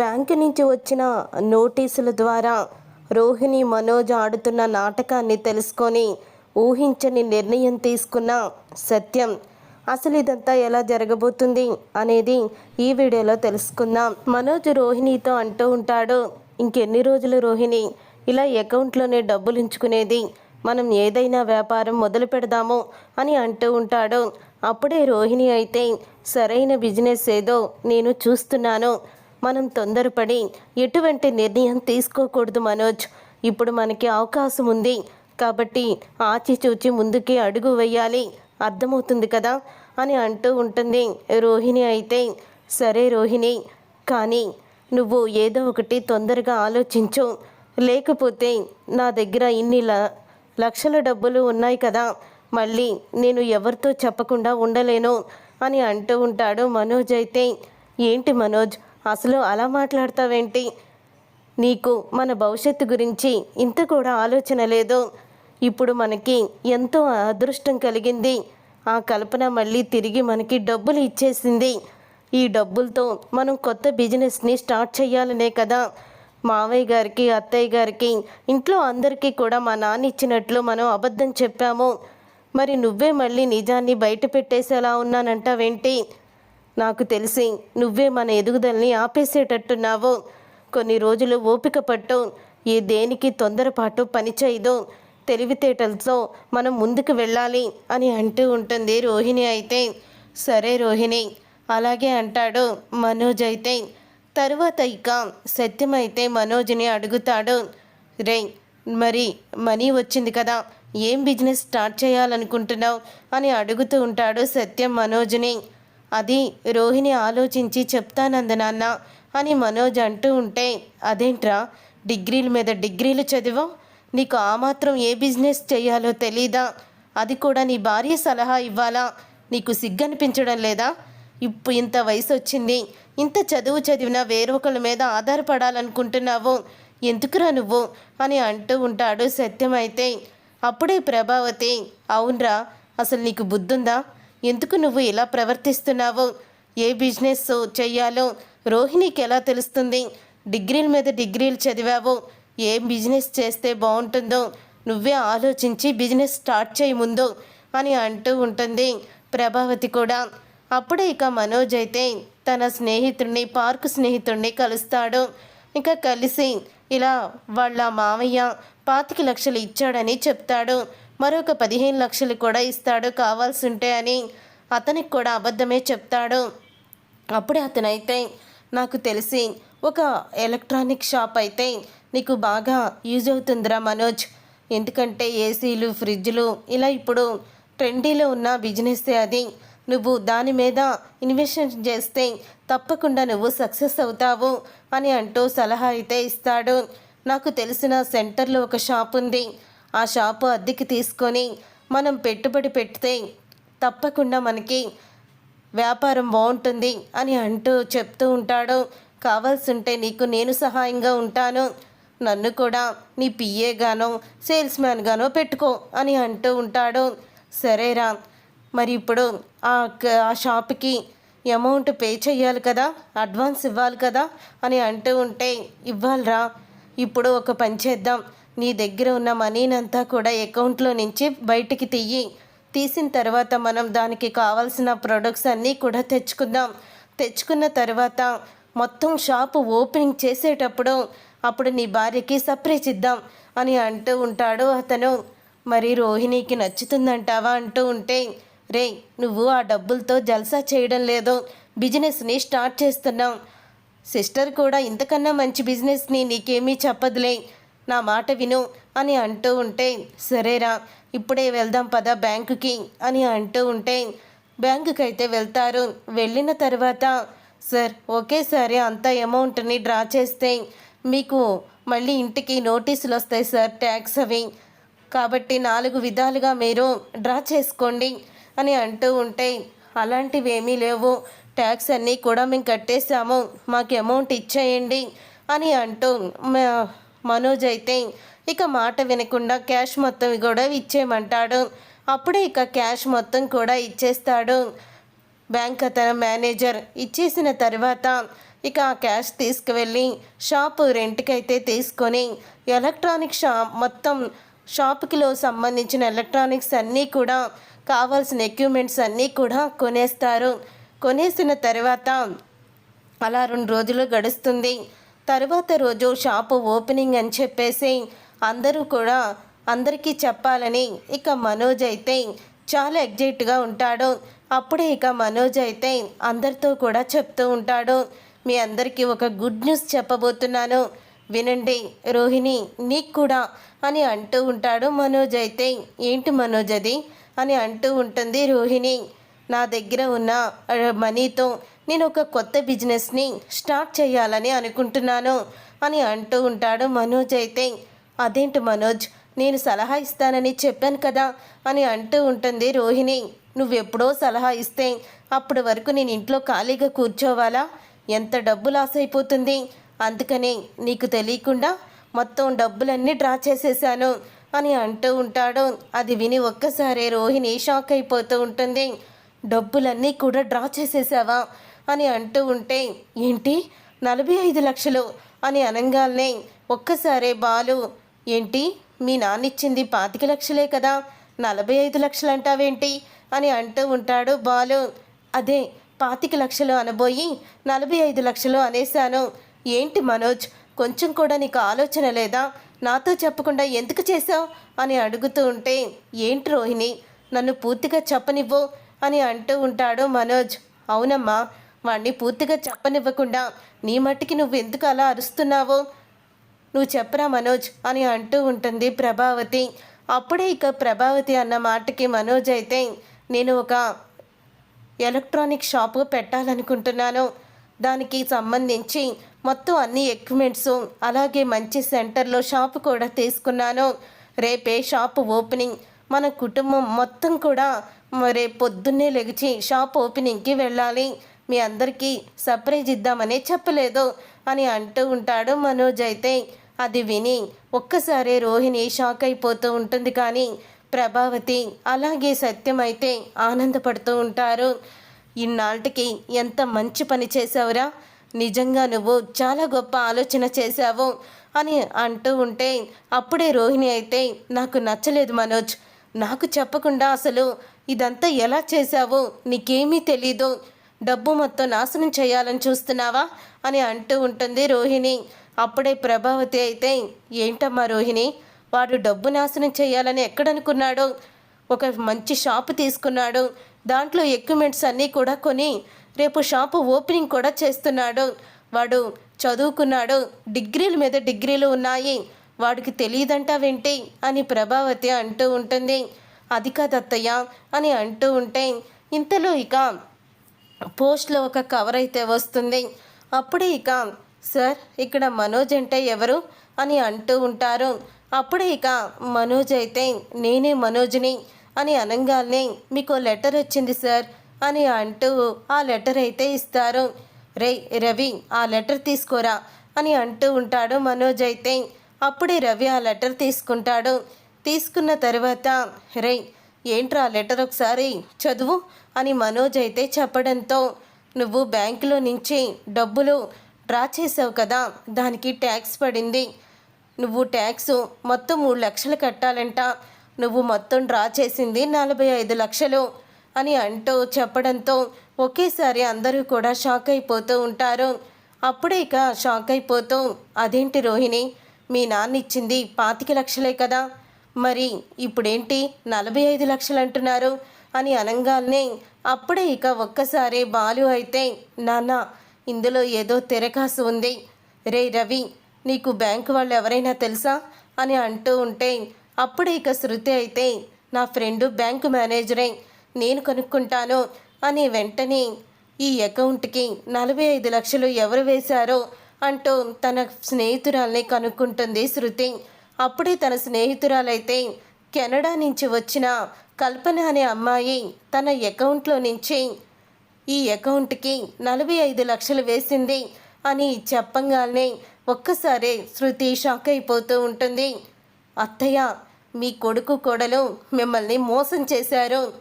Bank నుంచి వచ్చిన నోటీసుల ద్వారా రోహిణి మనోజ్ ఆడుతున్న నాటకాన్ని తెలుసుకొని ఊహించని నిర్ణయం తీసుకున్న సత్యం అసలు ఇదంతా ఎలా జరగబోతుంది? అనేది ఈ వీడియోలో తెలుసుకుందాం. మనోజ్ రోహిణితో అంటూ ఉంటాడు ఇంకెన్ని రోజులు రోహిణి ఇలా అకౌంట్లోనే డబ్బులు ఉంచుకునేది మనం ఏదైనా వ్యాపారం మొదలు పెడదాము అని అంటూ ఉంటాడు. అప్పుడే రోహిణి అయితే సరైన బిజినెస్ ఏదో నేను చూస్తున్నాను మనం తొందరపడి ఎటువంటి నిర్ణయం తీసుకోకూడదు మనోజ్. ఇప్పుడు మనకి అవకాశం ఉంది. కాబట్టి ఆచిచూచి ముందుకే అడుగు వేయాలి. అర్థమవుతుంది కదా? అని అంటూ ఉంటుంది రోహిణి అయితే. సరే రోహిణి కానీ నువ్వు ఏదో ఒకటి తొందరగా ఆలోచించు. లేకపోతే నా దగ్గర ఇన్ని ల లక్షల డబ్బులు ఉన్నాయి కదా. మళ్ళీ నేను ఎవరితో చెప్పకుండా ఉండలేను అని అంటూ ఉంటాడు మనోజ్ అయితే. ఏంటి మనోజ్? అసలు అలా మాట్లాడతావేంటి? నీకు మన భవిష్యత్తు గురించి ఇంత కూడా ఆలోచన లేదు. ఇప్పుడు మనకి ఎంతో అదృష్టం కలిగింది. ఆ కల్పన మళ్ళీ తిరిగి మనకి డబ్బులు ఇచ్చేసింది. ఈ డబ్బులతో మనం కొత్త బిజినెస్ని స్టార్ట్ చేయాలనే కదా. మావయ్య గారికి అత్తయ్య గారికి ఇంట్లో అందరికీ కూడా మా నాన్న ఇచ్చినట్లు మనం అబద్ధం చెప్పాము. మరి నువ్వే మళ్ళీ నిజాన్ని బయట పెట్టేసేలా ఉన్నానంటావేంటి? నాకు తెలిసి నువ్వే మన ఎదుగుదలని ఆపేసేటట్టున్నావు. కొన్ని రోజులు ఓపిక పట్టు. ఏ దేనికి తొందరపాటు పనిచేయదు తెలివితేటలతో మనం ముందుకు వెళ్ళాలి అని అంటూ ఉంటుంది రోహిణి అయితే. సరే రోహిణి అలాగే అంటాడు మనోజ్ అయితే. తరువాత ఇక సత్యం అయితే మనోజ్ని అడుగుతాడు. రే మరి మనీ వచ్చింది కదా ఏం బిజినెస్ స్టార్ట్ చేయాలనుకుంటున్నావు అని అడుగుతూ ఉంటాడు సత్యం మనోజ్ని. అది రోహిణి ఆలోచించి చెప్తానందనాన్న అని మనోజ్ అంటూ ఉంటే అదేంట్రా? డిగ్రీల మీద డిగ్రీలు చదివా నీకు ఆ మాత్రం ఏ బిజినెస్ చేయాలో తెలీదా? అది కూడా నీ భార్య సలహా ఇవ్వాలా? నీకు సిగ్గనిపించడం లేదా? ఇప్పుడు ఇంత వయసు వచ్చింది ఇంత చదువు చదివినా వేరొకరి మీద ఆధారపడాలనుకుంటున్నావు. ఎందుకురా నువ్వు? అని అంటూ ఉంటాడు సత్యం అయితే అప్పుడే ప్రభావతి అవునరా అసలు నీకు బుద్ధుందా? ఎందుకు నువ్వు ఇలా ప్రవర్తిస్తున్నావు? ఏ బిజినెస్ చెయ్యాలో? రోహిణికి ఎలా తెలుస్తుంది? డిగ్రీల మీద డిగ్రీలు చదివావు. ఏ బిజినెస్ చేస్తే బాగుంటుందో? నువ్వే ఆలోచించి బిజినెస్ స్టార్ట్ చేయి ముందు అని అంటూ ఉంటుంది ప్రభావతి కూడా. అప్పుడే ఇక మనోజ్ అయితే తన స్నేహితుడిని పార్కు స్నేహితుడిని కలుస్తాడు. ఇంకా కలిసి ఇలా వాళ్ళ మామయ్య పాతిక లక్షలు ఇచ్చాడని చెప్తాడు. మరొక పదిహేను లక్షలు కూడా ఇస్తాడు కావాల్సి ఉంటే అని అతనికి కూడా అబద్ధమే చెప్తాడు. అప్పుడే అతనైతే నాకు తెలిసి ఒక ఎలక్ట్రానిక్ షాప్ అయితే నీకు బాగా యూజ్ అవుతుందిరా మనోజ్. ఎందుకంటే ఏసీలు ఫ్రిడ్జ్లు ఇలా ఇప్పుడు ట్రెండీలో ఉన్న బిజినెస్సే అది. నువ్వు దాని మీద ఇన్వెస్ట్ చేస్తే తప్పకుండా నువ్వు సక్సెస్ అవుతావు అని అంటూ సలహా అయితే ఇస్తాడు. నాకు తెలిసిన సెంటర్లో ఒక షాప్ ఉంది ఆ షాపు అద్దెకి తీసుకొని మనం పెట్టుబడి పెడితే తప్పకుండా మనకి వ్యాపారం బాగుంటుంది అని అంటూ చెప్తూ ఉంటాడు. కావాల్సింటే నీకు నేను సహాయంగా ఉంటాను. నన్ను కూడా నీ పిఏగానో సేల్స్ మ్యాన్గానో పెట్టుకో అని అంటూ ఉంటాడు. సరేరా మరి ఇప్పుడు ఆ క- ఆ షాప్కి అమౌంట్ పే చేయాలి కదా అడ్వాన్స్ ఇవ్వాలి కదా అని అంటూ ఉంటే ఇవ్వాలిరా ఇప్పుడు ఒక పని చేద్దాం. నీ దగ్గర ఉన్న మనీనంతా కూడా అకౌంట్లో నుంచి బయటికి తీయి. తీసిన తర్వాత మనం దానికి కావాల్సిన ప్రొడక్ట్స్ అన్నీ కూడా తెచ్చుకుందాం. తెచ్చుకున్న తర్వాత మొత్తం షాపు ఓపెనింగ్ చేసేటప్పుడు అప్పుడు నీ భార్యకి సర్ప్రైజ్ ఇద్దాం అని అంటూ ఉంటాడు అతను. మరి రోహిణికి నచ్చుతుందంటావా అంటూ ఉంటే రే నువ్వు ఆ డబ్బులతో జల్సా చేయడం లేదు. బిజినెస్ని స్టార్ట్ చేస్తున్నాం. సిస్టర్ కూడా ఇంతకన్నా మంచి బిజినెస్ని నీకేమీ చెప్పదులే. నా మాట విను అని అంటూ ఉంటే సరేరా ఇప్పుడే వెళ్దాం పద బ్యాంకుకి అని అంటూ ఉంటే బ్యాంకుకి అయితే వెళ్తారు. వెళ్ళిన తర్వాత సార్ ఒకేసారి అంత అమౌంట్ని డ్రా చేస్తే మీకు మళ్ళీ ఇంటికి నోటీసులు వస్తాయి సార్ ట్యాక్స్ అవి. కాబట్టి నాలుగు విధాలుగా మీరు డ్రా చేసుకోండి అని అంటూ ఉంటే అలాంటివి ఏమీ లేవు. ట్యాక్స్ అన్నీ కూడా మేము కట్టేశాము. మాకు అమౌంట్ ఇచ్చేయండి అని అంటూ మనోజ్ అయితే ఇక మాట వినకుండా క్యాష్ మొత్తం కూడా ఇచ్చేయమంటాడు. అప్పుడే ఇక క్యాష్ మొత్తం కూడా ఇచ్చేస్తాడు. బ్యాంక్ అతను మేనేజర్ ఇచ్చేసిన తర్వాత ఇక ఆ క్యాష్ తీసుకువెళ్ళి షాపు రెంట్కైతే తీసుకొని ఎలక్ట్రానిక్ షాప్ మొత్తం షాపుకిలో సంబంధించిన ఎలక్ట్రానిక్స్ అన్నీ కూడా కావాల్సిన ఎక్విప్మెంట్స్ అన్నీ కూడా కొనేస్తారు. కొనేసిన తర్వాత అలా రెండు రోజులు గడుస్తుంది. తరువాత రోజు షాపు ఓపెనింగ్ అని చెప్పేసి అందరూ కూడా అందరికీ చెప్పాలని ఇక మనోజ్ అయితే చాలా ఎగ్జైట్గా ఉంటాడు. అప్పుడే ఇక మనోజ్ అయితే అందరితో కూడా చెప్తూ ఉంటాడు. మీ అందరికీ ఒక గుడ్ న్యూస్ చెప్పబోతున్నాను. వినండి రోహిణి నీకు కూడా అని అంటూ ఉంటాడు మనోజ్ అయితే. ఏంటి మనోజ్ అది? అని అంటూ ఉంటుంది రోహిణి. నా దగ్గర ఉన్న మనీతో నేను ఒక కొత్త బిజినెస్ని స్టార్ట్ చేయాలని అనుకుంటున్నాను అని అంటూ ఉంటాడు మనోజ్ అయితే. అదేంటి మనోజ్? నేను సలహా ఇస్తానని చెప్పాను కదా అని అంటూ ఉంటుంది రోహిణి. నువ్వెప్పుడో సలహా ఇస్తే అప్పటి వరకు నేను ఇంట్లో ఖాళీగా కూర్చోవాలా? ఎంత డబ్బు లాస్ అయిపోతుంది? అందుకని నీకు తెలియకుండా మొత్తం డబ్బులన్నీ డ్రా చేసేసాను అని అంటూ ఉంటాడు. అది విని ఒక్కసారే రోహిణి షాక్ అయిపోతూ ఉంటుంది. డబ్బులన్నీ కూడా డ్రా చేసేసావా? అని అంటూ ఉంటే ఏంటి? నలభై ఐదు లక్షలు అని అనగానే ఒక్కసారే బాలు ఏంటి? మీ నాన్నిచ్చింది పాతిక లక్షలే కదా? నలభై ఐదు లక్షలు అంటావేంటి అని అంటూ ఉంటాడు బాలు. అదే పాతిక లక్షలు అనబోయి నలభై ఐదు లక్షలు అనేశాను. ఏంటి మనోజ్? కొంచెం కూడా నీకు ఆలోచన లేదా? నాతో చెప్పకుండా ఎందుకు చేశావు? అని అడుగుతూ ఉంటే ఏంటి రోహిణి? నన్ను పూర్తిగా చెప్పనివ్వు. అని అంటూ ఉంటాడు మనోజ్. అవునమ్మా వాణ్ణి పూర్తిగా చెప్పనివ్వకుండా నీ మట్టికి నువ్వు ఎందుకు అలా అరుస్తున్నావో? నువ్వు చెప్పరా మనోజ్ అని అంటూ ఉంటుంది ప్రభావతి. అప్పుడే ఇక ప్రభావతి అన్న మాటకి మనోజ్ అయితే నేను ఒక ఎలక్ట్రానిక్ షాపు పెట్టాలనుకుంటున్నాను. దానికి సంబంధించి మొత్తం అన్ని ఎక్విప్మెంట్స్ అలాగే మంచి సెంటర్లో షాపు కూడా తీసుకున్నాను. రేపే షాపు ఓపెనింగ్. మన కుటుంబం మొత్తం కూడా రేపు పొద్దున్నే లెగిచి షాప్ ఓపెనింగ్కి వెళ్ళాలి. మీ అందరికీ సర్ప్రైజ్ ఇద్దామనే చెప్పలేదు అని అంటూ ఉంటాడు మనోజ్ అయితే. అది విని ఒక్కసారి రోహిణి షాక్ అయిపోతూ ఉంటుంది కానీ ప్రభావతి అలాగే సత్యం అయితే ఆనందపడుతూ ఉంటారు. ఇన్నాళ్ళకి ఎంత మంచి పని చేసావురా నిజంగా నువ్వు చాలా గొప్ప ఆలోచన చేశావు అని అంటూ ఉంటే అప్పుడే రోహిణి అయితే నాకు నచ్చలేదు మనోజ్. నాకు చెప్పకుండా అసలు ఇదంతా ఎలా చేశావో నీకేమీ తెలీదు. డబ్బు మొత్తం నాశనం చేయాలని చూస్తున్నావా? అని అంటూ ఉంటుంది రోహిణి. అప్పుడే ప్రభావతి అయితే ఏంటమ్మా రోహిణి? వాడు డబ్బు నాశనం చేయాలని ఎక్కడనుకున్నాడు? ఒక మంచి షాపు తీసుకున్నాడు. దాంట్లో ఎక్విప్మెంట్స్ అన్నీ కూడా కొని రేపు షాపు ఓపెనింగ్ కూడా చేస్తున్నాడు. వాడు చదువుకున్నాడు. డిగ్రీల మీద డిగ్రీలు ఉన్నాయి. వాడికి తెలియదంటావేంటి అని ప్రభావతి అంటూ ఉంటుంది. అది కాదత్తయ్య అని అంటూ ఉంటే ఇంతలో ఇక పోస్ట్లో ఒక కవర్ అయితే వస్తుంది. అప్పుడే ఇక సార్ ఇక్కడ మనోజ్ అంటే ఎవరు? అని అంటూ ఉంటారు. అప్పుడే ఇక మనోజ్ అయితే నేనే మనోజ్ని అని అనగానే మీకు లెటర్ వచ్చింది సార్ అని అంటూ ఆ లెటర్ అయితే ఇస్తారు. రే రవి ఆ లెటర్ తీసుకోరా అని అంటూ ఉంటాడు మనోజ్ అయితే. అప్పుడే రవి ఆ లెటర్ తీసుకుంటాడు. తీసుకున్న తర్వాత రే ఏంట్రా ఆ లెటర్ ఒకసారి చదువు అని మనోజ్ అయితే చెప్పడంతో నువ్వు బ్యాంకులో నుంచి డబ్బులు డ్రా చేసావు కదా దానికి ట్యాక్స్ పడింది. నువ్వు ట్యాక్స్ మొత్తం మూడు లక్షలు కట్టాలంట. నువ్వు మొత్తం డ్రా చేసింది నలభై ఐదు లక్షలు అని అంటూ చెప్పడంతో ఒకేసారి అందరూ కూడా షాక్ అయిపోతూ ఉంటారు. అప్పుడే ఇక షాక్ అయిపోతూ అదేంటి రోహిణి మీ నాన్న ఇచ్చింది పాతిక లక్షలే కదా. మరి ఇప్పుడేంటి నలభై ఐదు లక్షలు అంటున్నారు అని అనగానే అప్పుడే ఇక ఒక్కసారి బాలు అయితే నాన్న ఇందులో ఏదో తెరకాసు ఉంది. రే రవి నీకు బ్యాంకు వాళ్ళు ఎవరైనా తెలుసా? అని అంటూ ఉంటే అప్పుడే ఇక శృతి అయితే నా ఫ్రెండు బ్యాంకు మేనేజరే నేను కనుక్కుంటాను అని వెంటనే ఈ అకౌంట్కి నలభై ఐదు లక్షలు ఎవరు వేశారో అంటూ తన స్నేహితురాల్ని కనుక్కుంటుంది శృతి. అప్పుడే తన స్నేహితురాలైతే కెనడా నుంచి వచ్చిన కల్పన అనే అమ్మాయి తన అకౌంట్లో నుంచి ఈ అకౌంట్కి నలభై ఐదు లక్షలు వేసింది అని చెప్పంగానే ఒక్కసారి శృతి షాక్ అయిపోతూ ఉంటుంది. అత్తయ్య మీ కొడుకు కోడలు మిమ్మల్ని మోసం చేశారు.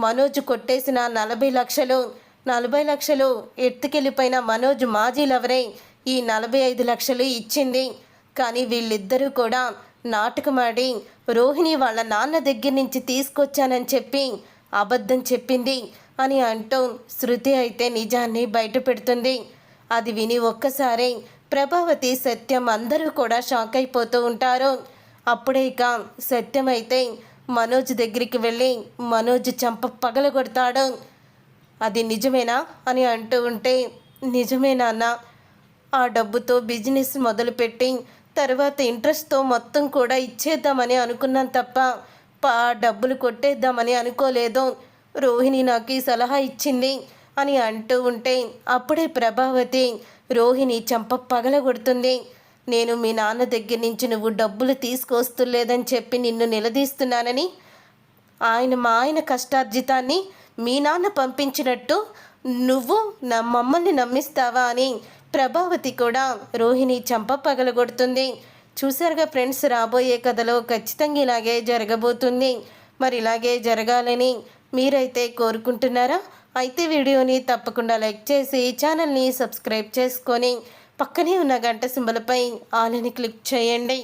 మనోజ్ కొట్టేసిన నలభై లక్షలు నలభై లక్షలు ఎత్తుకెళ్ళిపోయిన మనోజ్ మాజీ లవరే ఈ నలభై ఐదు లక్షలు ఇచ్చింది. కానీ వీళ్ళిద్దరూ కూడా నాటకమాడి రోహిణి వాళ్ళ నాన్న దగ్గర నుంచి తీసుకొచ్చానని చెప్పి అబద్ధం చెప్పింది అని అంటూ శృతి అయితే నిజాన్ని బయట పెడుతుంది. అది విని ఒక్కసారి ప్రభావతి సత్యం అందరూ కూడా షాక్ అయిపోతూ ఉంటారు. అప్పుడే ఇక సత్యం అయితే మనోజ్ దగ్గరికి వెళ్ళి మనోజ్ చంప పగలగొడతాడు. అది నిజమేనా అని అంటూ ఉంటే నిజమేనా అన్న ఆ డబ్బుతో బిజినెస్ మొదలుపెట్టి తర్వాత ఇంట్రెస్ట్తో మొత్తం కూడా ఇచ్చేద్దామని అనుకున్నాను తప్ప పా డబ్బులు కొట్టేద్దామని అనుకోలేదు. రోహిణి నాకు ఈ సలహా ఇచ్చింది అని అంటూ ఉంటే అప్పుడే ప్రభావతి రోహిణి చంప పగలగొడుతుంది. నేను మీ నాన్న దగ్గర నుంచి నువ్వు డబ్బులు తీసుకొస్తులేదని చెప్పి నిన్ను నిలదీస్తున్నానని ఆయన మా ఆయన కష్టార్జితాన్ని మీ నాన్న పంపించినట్టు నువ్వు నా మమ్మల్ని నమ్మిస్తావా అని ప్రభావతి కూడా రోహిణి చంప పగలగొడుతుంది. చూసారుగా ఫ్రెండ్స్ రాబోయే కథలో ఖచ్చితంగా ఇలాగే జరగబోతుంది. మరి ఇలాగే జరగాలని మీరైతే కోరుకుంటున్నారా? అయితే వీడియోని తప్పకుండా లైక్ చేసి ఛానల్ని సబ్స్క్రైబ్ చేసుకొని పక్కనే ఉన్న గంట సింబలపై ఆలని క్లిక్ చేయండి.